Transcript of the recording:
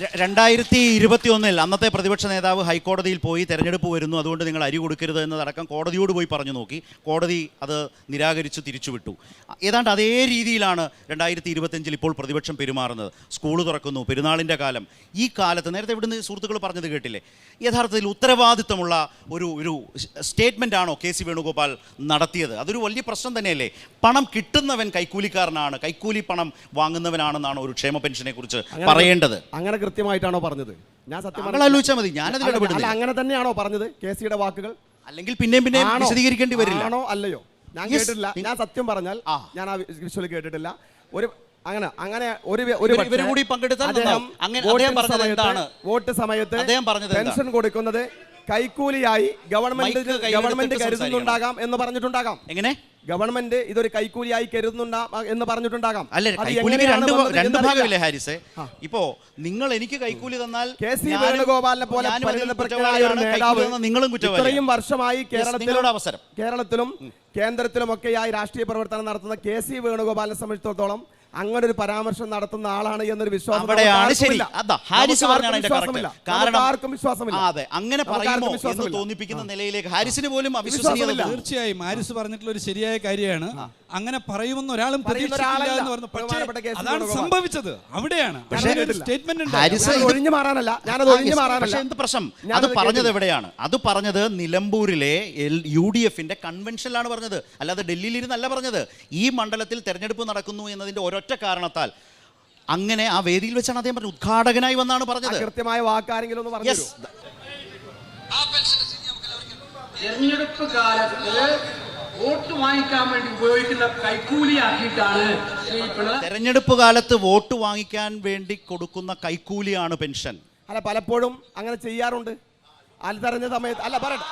രണ്ടായിരത്തി ഇരുപത്തി ഒന്നിൽ അന്നത്തെ പ്രതിപക്ഷ നേതാവ് ഹൈക്കോടതിയിൽ പോയി തെരഞ്ഞെടുപ്പ് വരുന്നു. അതുകൊണ്ട് നിങ്ങൾ അരി കൊടുക്കരുത് എന്നതടക്കം കോടതിയോട് പോയി പറഞ്ഞു നോക്കി. കോടതി അത് നിരാകരിച്ച് തിരിച്ചുവിട്ടു. ഏതാണ്ട് അതേ രീതിയിലാണ് രണ്ടായിരത്തി ഇരുപത്തിയഞ്ചിൽ ഇപ്പോൾ പ്രതിപക്ഷം പെരുമാറുന്നത്. സ്കൂൾ തുറക്കുന്നു പെരുന്നാളിന്റെ കാലം. ഈ കാലത്ത് നേരത്തെ ഇവിടുന്ന് സുഹൃത്തുക്കൾ പറഞ്ഞത് കേട്ടില്ലേ? യഥാർത്ഥത്തിൽ ഉത്തരവാദിത്തമുള്ള ഒരു ഒരു സ്റ്റേറ്റ്മെന്റ് ആണോ കെ സി വേണുഗോപാൽ നടത്തിയത്? അതൊരു വലിയ പ്രശ്നം തന്നെയല്ലേ? പണം കിട്ടുന്നവൻ കൈക്കൂലിക്കാരനാണ്. കൈക്കൂലി പണം വാങ്ങുന്നവനാണെന്നാണ് ഒരു ക്ഷേമ പെൻഷനെ കുറിച്ച് പറയേണ്ടത്. അങ്ങനെ കൃത്യമായിട്ടാണോ പറഞ്ഞത് ഞാൻ സത്യം താങ്കൾ ആലോചിച്ചാൽ മതി ഞാനതിൽ അല്ല, ഇടപെടുന്നില്ല അങ്ങനെ തന്നെയാണോ പറഞ്ഞത് കെ സിയുടെ വാക്കുകൾ അല്ലെങ്കിൽ പിന്നെയും പിന്നെയും ആണോ? വിശദീകരിക്കേണ്ടി വരില്ല ആണോ അല്ലയോ ഞാൻ Yes. കേട്ടിട്ടില്ല ഞാൻ സത്യം പറഞ്ഞാൽ ആ. ഞാൻ ആ വിഷ്വൽ കേട്ടിട്ടില്ല ഒരു അങ്ങനെ അങ്ങനെ ഒരു ഒരു ഇവർ പക്ഷേ കൂടി പങ്കെടുത്താൽ അദ്ദേഹം നന്നാവും. അങ്ങനെ അദ്ദേഹം പറഞ്ഞത് സമയത്ത് എന്താണ്? വോട്ട് സമയത്ത് അദ്ദേഹം പറഞ്ഞത് എന്താണ്? പെൻഷൻ കൊടുക്കുന്നത് കൈക്കൂലിയായി ഗവൺമെന്റ് മൈക്ക് കയ്യിലെടുത്തിട്ട് ഗവൺമെന്റ് കരുതുന്നുണ്ടാകാം എന്ന് പറഞ്ഞിട്ടുണ്ടാകാം എങ്ങനെ ഗവൺമെന്റ് ഇതൊരു കൈക്കൂലിയായി കരുതുന്നുണ്ട എന്ന് പറഞ്ഞിട്ടുണ്ടാകാം. അല്ല കൈക്കൂലിക്ക് രണ്ട് രണ്ട് എന്നറിയില്ല. ഭാഗമില്ലേ ഹാരിസേ? ഇപ്പോ നിങ്ങൾ എനിക്ക് കൈക്കൂലി തന്നാൽ കെ സി വേണുഗോപാലിനെ പോലെ നേതാവ് നിങ്ങളും ഇത്രയും വർഷമായി കേരളത്തിലും നിങ്ങളുടെ അവസരം. കേരളത്തിലും കേന്ദ്രത്തിലുമൊക്കെയായി രാഷ്ട്രീയ പ്രവർത്തനം നടത്തുന്ന കെ സി വേണുഗോപാലിനെ സംബന്ധിച്ചിടത്തോളം അങ്ങനെ ഒരു പരാമർശം നടത്തുന്ന ആളാണ് എന്നൊരു വിശ്വാസം അവിടെയാണ് ശരി. ഹാരിസ് പറഞ്ഞാണ് അതിന്റെ കറക്റ്റ്. കാരണം ആർക്കും വിശ്വാസമില്ല. അതെ. അങ്ങനെ നമുക്ക് പറയുമോ എന്ന് തോന്നിപ്പിക്കുന്ന നിലയിലേക്ക് ഹാരിസിന് പോലും അവിശ്വാസമില്ല തീർച്ചയായും. ഹാരിസ് പറഞ്ഞിട്ടുള്ള ഒരു ശരിയായ കാര്യമാണ്. അങ്ങനെ പറയുമെന്ന് ഒരാളും പ്രതീക്ഷിക്കില്ല എന്ന് പറഞ്ഞു. പക്ഷേ. അതാണ് സംഭവിച്ചത്. അവിടെയാണ്. സ്റ്റേറ്റ്മെന്റ് ഉണ്ട്. ഹാരിസ് ഒഴിഞ്ഞു മാറാനല്ല. ഞാനത് ഒഴിഞ്ഞു മാറാനല്ല. പക്ഷേ എന്ത് പ്രശ്നം? അത് പറഞ്ഞത് എവിടെയാണ്? അത് പറഞ്ഞത് നിലമ്പൂരിലെ യു ഡി എഫിന്റെ കൺവെൻഷനിലാണ് പറഞ്ഞത്. അല്ലാതെ ഡൽഹിയിൽ ഇരുന്നല്ല പറഞ്ഞത്. ഈ മണ്ഡലത്തിൽ തെരഞ്ഞെടുപ്പ് നടക്കുന്നു എന്നതിന്റെ ഒരൊറ്റ കാരണത്താൽ. അങ്ങനെ ആ വേദിയിൽ വെച്ചാണ് അദ്ദേഹം പറഞ്ഞത്. ഉദ്ഘാടകനായി വന്നാണ് പറഞ്ഞത്. കൃത്യമായ വാക്കാരെങ്കിലും ഒന്ന് പറഞ്ഞു. തെരഞ്ഞെടുപ്പ് കാലത്ത് വോട്ട് വാങ്ങിക്കാൻ വേണ്ടി ഉപയോഗിക്കുന്ന കൈക്കൂലിയാക്കിയിട്ടാണ് തെരഞ്ഞെടുപ്പ് കാലത്ത് വോട്ട് വാങ്ങിക്കാൻ വേണ്ടി കൊടുക്കുന്ന കൈക്കൂലിയാണ് പെൻഷൻ. അല്ല പലപ്പോഴും അങ്ങനെ ചെയ്യാറുണ്ട്. അല്ല തെരഞ്ഞ സമയത്ത് അല്ല പറയട്ടെ.